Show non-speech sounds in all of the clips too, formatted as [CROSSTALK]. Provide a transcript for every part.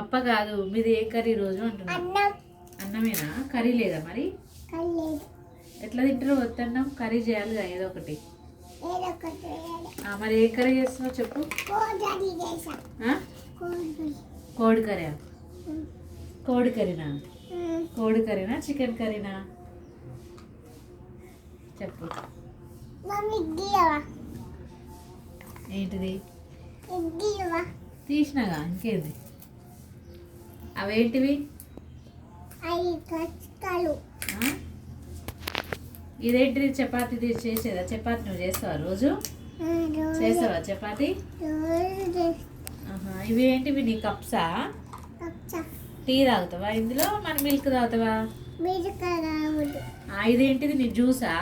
అప్ప కాదు మీది ఏ కర్రీ రోజు అంటున్నా? అన్నం. అన్నమేనా? కర్రీ లేదా మరి? ఎట్లా తింటారో వద్దన్నాం? కర్రీ చేయాలి కదా ఏదో ఒకటి. మరి ఏ కర్రీ చేస్తున్నావు చెప్పు. కోడి కర్రీ కోడి కర్రీనా. కోడి కర్రీనా చికెన్ కర్రీనా? చెప్పు. ఏంటిది? తీసినాగా ఇంకేంది? అవేంటివి? ఇదేంటిది? చపాతీ చేసేదా? చపాతీ నువ్వు చేస్తావా రోజు? చేస్తావా చపాతీ? ఇవి ఏంటివి? నీ కప్సా? టీ తాగుతావా? ఇందులో మన మిల్క్ తాగుతావా? ఇదేంటిది? నీ జ్యూసా?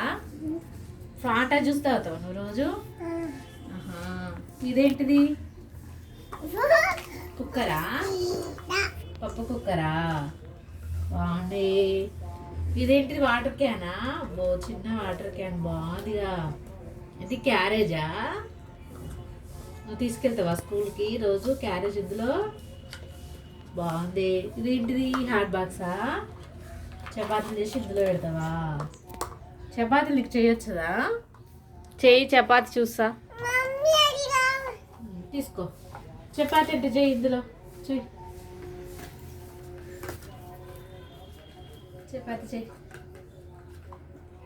ఫ్రాటా జ్యూస్ తాగుతావా నువ్వు రోజు? ఇదేంటిది? [LAUGHS] కుక్కరా? పప్పు కుక్కరా? బాగుంది ఇదేంటిది వాటర్ క్యానా? బో చిన్న వాటర్ క్యాన్ బాగుందిగా. ఇది క్యారేజా? నువ్వు తీసుకెళ్తావా స్కూల్కి రోజు క్యారేజ్ ఇందులో? బాగుంది. ఇదేంటిది? హాట్ బాక్సా? చపాతీలు చేసి ఇందులో పెడతావా? చపాతీలు నీకు చేయొచ్చుదా? చేయి చపాతీ చూస్తా. తీసుకో. చపాతీ అంటే చేయి ఇందులో. చెయ్యి. చపాతీ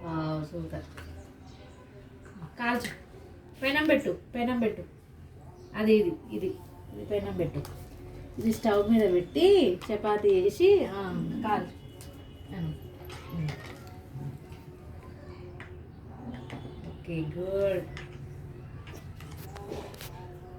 వావ్ సూపర్. కాల్చు పెనం పెట్టు పెనం పెట్టు. అది ఇది ఇది ఇది పెనం పెట్టు. ఇది స్టవ్ మీద పెట్టి చపాతీ వేసి కాల్చు. Okay good.